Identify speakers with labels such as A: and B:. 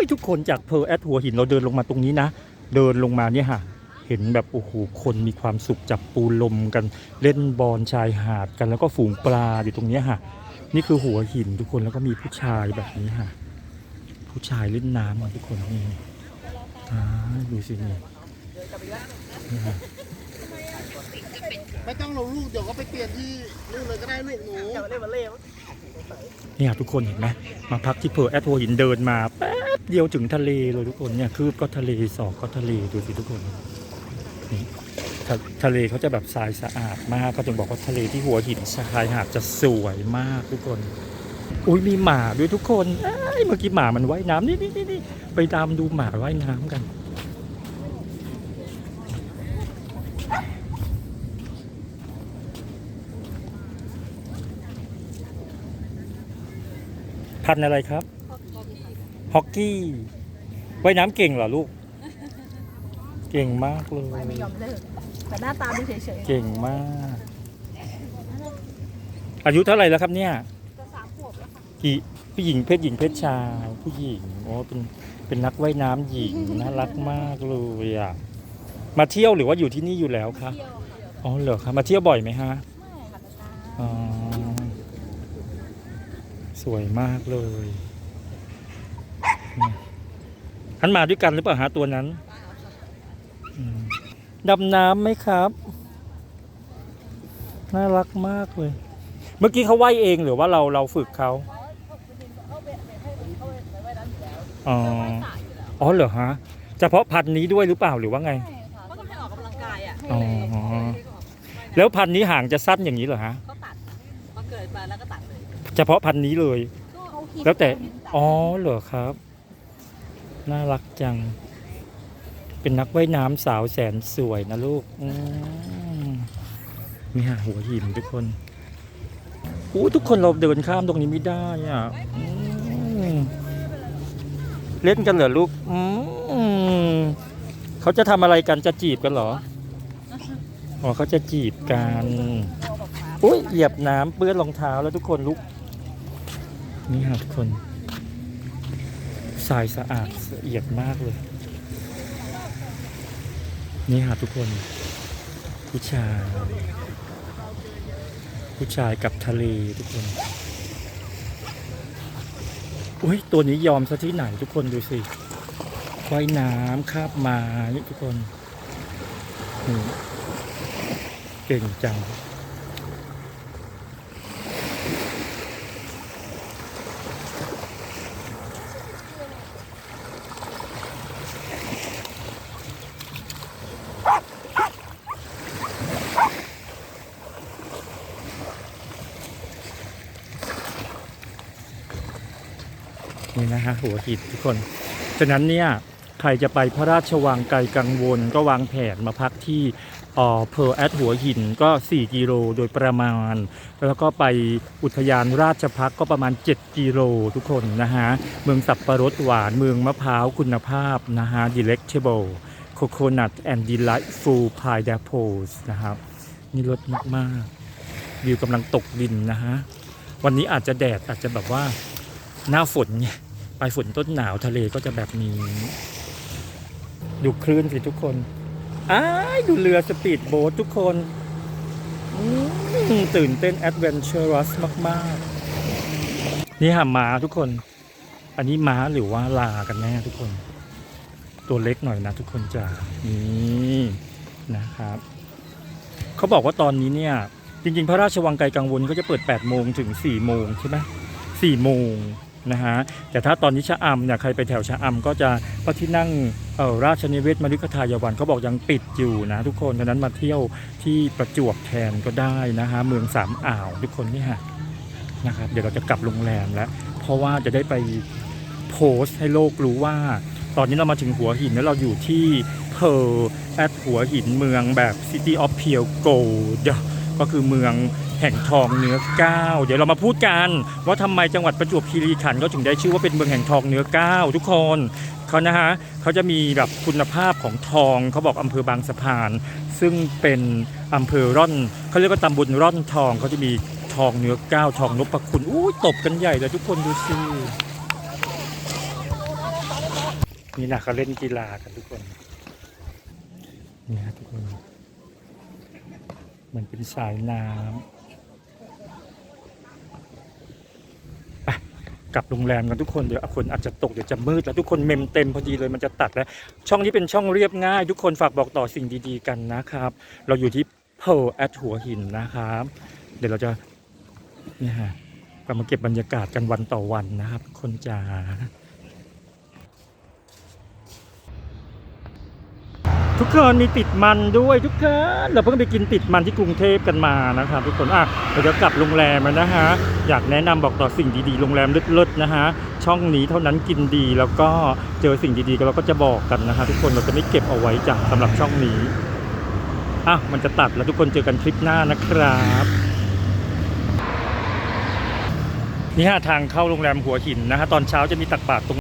A: ยทุกคนจากเพอแอดหัวหินเราเดินลงมาตรงนี้นะ เดินลงมาเนี่ยค่ะ เห็นแบบโอ้โหคนมีความสุขจับปูลมกันเล่นบอลชายหาดกันแล้วก็ฝูงปลาอยู่ตรงเนี้ยค่ะ นี่คือหัวหินทุกคนแล้วก็มีผู้ชายแบบนี้ค่ะ ผู้ชายเล่นน้ำอะทุกคนนี่อ่าดูสินี่นี่ค่ะ
B: ไม่ต้องลงลูกเดี๋ยวก็ไปเปลี่ยนที่นู่นเลยก็ได้ลูกหนู
A: เนี่ยทุกคนเห็นไหมมาพักที่เพอแอดหัวหินเดินมาแป๊บ เดียวถึงทะเลเลยทุกคนเนี่ยคืบก็ทะเลสอกก็ทะเลดูสิทุกคนนี่ทะทะเลเขาจะแบบทรายสะอาดมากก็ถึงบอกว่าทะเลที่หัวหินชายหาดจะสวยมากทุกคน อุ้ยมีหมาด้วยทุกคนเอ้ยเมื่อกี้หมามันว่ายน้ำนี่นี่นี่นี่ไปตามดูหมาว่ายน้ำกันพันอะไรครับ ฮอกกี้ว่ายน้ำเก่งเหรอลูก เก่งมากเลย
C: ไม่ยอมเลิกแต่หน้าตาดูเฉย
A: เก่งมาก อายุเท่าไหร่แล้วครับเนี่ย
C: ๆจะสามขวบแล้วค่ะ
A: กี่ผู้หญิงเพศหญิงเพศชายผู้หญิงโอ้เป็นเป็นนักว่ายน้ำหญิงน่ารักมากเลยอะมาเที่ยวหรือว่าอยู่ที่นี่อยู่แล้วคะ
C: เที่ยวค่ะ
A: อ๋อเหรอคะมาเที่ยวบ่อยไหมฮะ
C: ไม่ค่ะแต่ตา
A: อ๋อสวยมากเลยนี่ อันมาด้วยกันหรือเปล่าฮะตัวนั้นอืมดำน้ำไหมครับ น่ารักมากเลย เมื่อกี้เขาว่ายเองหรือว่าเราเราฝึกเขาอ๋ออ๋อเหรอฮะเฉพาะพันธุ์นี้ด้วยหรือเปล่าหรือว่าไง
C: ใช่ค่ะก็ต้องให้ออกกำลังกายอะ
A: อ๋อแล้วพันธุ์นี้ห่างจะสั้นอย่างนี้เหรอฮะ
C: ก็ตัดมาเกิดมาแล้วก็ตัดเลย
A: เฉพาะพันธุ์นี้เลย
C: ก็เอาหิน
A: แล้วแต่อ๋อเหรอครับ น่ารักจัง เป็นนักว่ายน้ำสาวแสนสวยนะลูกมนี่ฮะหัวหินทุกคนอู้ทุกคนเราเดินข้ามตรงนี้ไม่ได้อะอเล่นกันเหรอลูกเขาจะทำอะไรกันจะจีบกันเหรออ๋อเขาจะจีบกันอุ้ยเหยียบน้ำเปื้อนรองเท้าแล้วทุกคนลุกนี่ครับทุกคน ทรายสะอาดละเอียดมากเลย นี่ครับทุกคน ผู้ชาย ผู้ชายกับทะเลทุกคน อุ้ยตัวนี้ยอมซะที่ไหนทุกคนดูสิว่ายน้ำคาบมานี่ทุกคนนี่เก่งจัง นี่นะฮะหัวหินทุกคน ฉะนั้นเนี่ยใครจะไปพระราชวังไกลกังวล ก็วางแผนมาพักที่อ่อเพอแอดหัวหินก็ 4 กิโลโดยประมาณ แล้วก็ไปอุทยานราชพักก็ประมาณ 7 กิโลทุกคนนะฮะ เมืองสับปะรดหวานเมืองมะพร้าวคุณภาพนะฮะ delectable coconut and delightful pineapples นะครับ นี่รสมาก ๆ วิวกำลังตกดินนะฮะ วันนี้อาจจะแดดอาจจะแบบว่าหน้าฝนไง ปลายฝนต้นหนาวทะเลก็จะแบบนี้ ดูคลื่นสิทุกคนอ้ายดูเรือสปีดโบ๊ททุกคนตื่นเต้นแอดเวนเจอรัสมาก ๆ นี่ค่ะม้าทุกคน อันนี้ม้าหรือว่าลากันแน่ทุกคน ตัวเล็กหน่อยนะทุกคนจ้านี่นะครับ เขาบอกว่าตอนนี้เนี่ย จริง ๆ พระราชวังไกลกังวลก็จะเปิด 8 โมงถึง 4 โมงใช่ไหม4โมง นะฮะแต่ถ้าตอนนี้ชะอำเนี่ยใครไปแถวชะอำก็จะพระที่นั่งราชนิเวศมฤคทายวันเขาบอกยังปิดอยู่นะทุกคนดังนั้นมาเที่ยวที่ประจวบแทนก็ได้นะฮะเมืองสามอ่าวทุกคนนี่ฮะนะครับเดี๋ยวเราจะกลับโรงแรมแล้ว เพราะว่าจะได้ไปโพสต์ให้โลกรู้ว่า ตอนนี้เรามาถึงหัวหินแล้วเราอยู่ที่เพอแอดหัวหินเมืองแบบ City of Pure Gold ก็คือเมือง แห่งทองเนื้อก้าวเดี๋ยวเรามาพูดกันว่าทำไมจังหวัดประจวบคีรีขันธ์ก็ถึงได้ชื่อว่าเป็นเมืองแห่งทองเนื้อก้าวทุกคนเขานะฮะเขาจะมีแบบคุณภาพของทองเขาบอกอำเภอบางสะพาน ซึ่งเป็นอำเภอร่อนเขาเรียกว่าตำบลร่อนทองเขาจะมีทองเนื้อก้าวทองนพคุณอู้ยตบกันใหญ่เลยทุกคนดูสินี่นะเขาเล่นกีฬากันทุกคนนี่ฮะทุกคนเหมือนเป็นสายน้ำไป กลับโรงแรมกันทุกคนเดี๋ยวคนอาจจะตกเดี๋ยวจะมืดแล้วทุกคนเมมเต็มพอดีเลยมันจะตัดแล้ว ช่องนี้เป็นช่องเรียบง่าย ทุกคนฝากบอกต่อสิ่งดีๆกันนะครับ เราอยู่ที่เพลแอดหัวหินนะครับ เดี๋ยวเราจะเนี่ยฮะกลับมาเก็บบรรยากาศกันวันต่อวันนะครับ คนจ๋า ทุกคนมีติดมันด้วยทุกคนเราเพิ่งไปกินติดมันที่กรุงเทพกันมานะครับทุกคนอะเราจะกลับโรงแรมนะฮะอยากแนะนำบอกต่อสิ่งดีๆโรงแรมเลิศๆนะฮะช่องนี้เท่านั้นกินดีแล้วก็เจอสิ่งดีๆก็เราก็จะบอกกันนะฮะทุกคนเราจะไม่เก็บเอาไว้จ้ะสำหรับช่องนี้อะมันจะตัดแล้วทุกคนเจอกันคลิปหน้านะครับนี่ฮะทางเข้าโรงแรมหัวหินนะฮะตอนเช้าจะมีตักบาตรตรง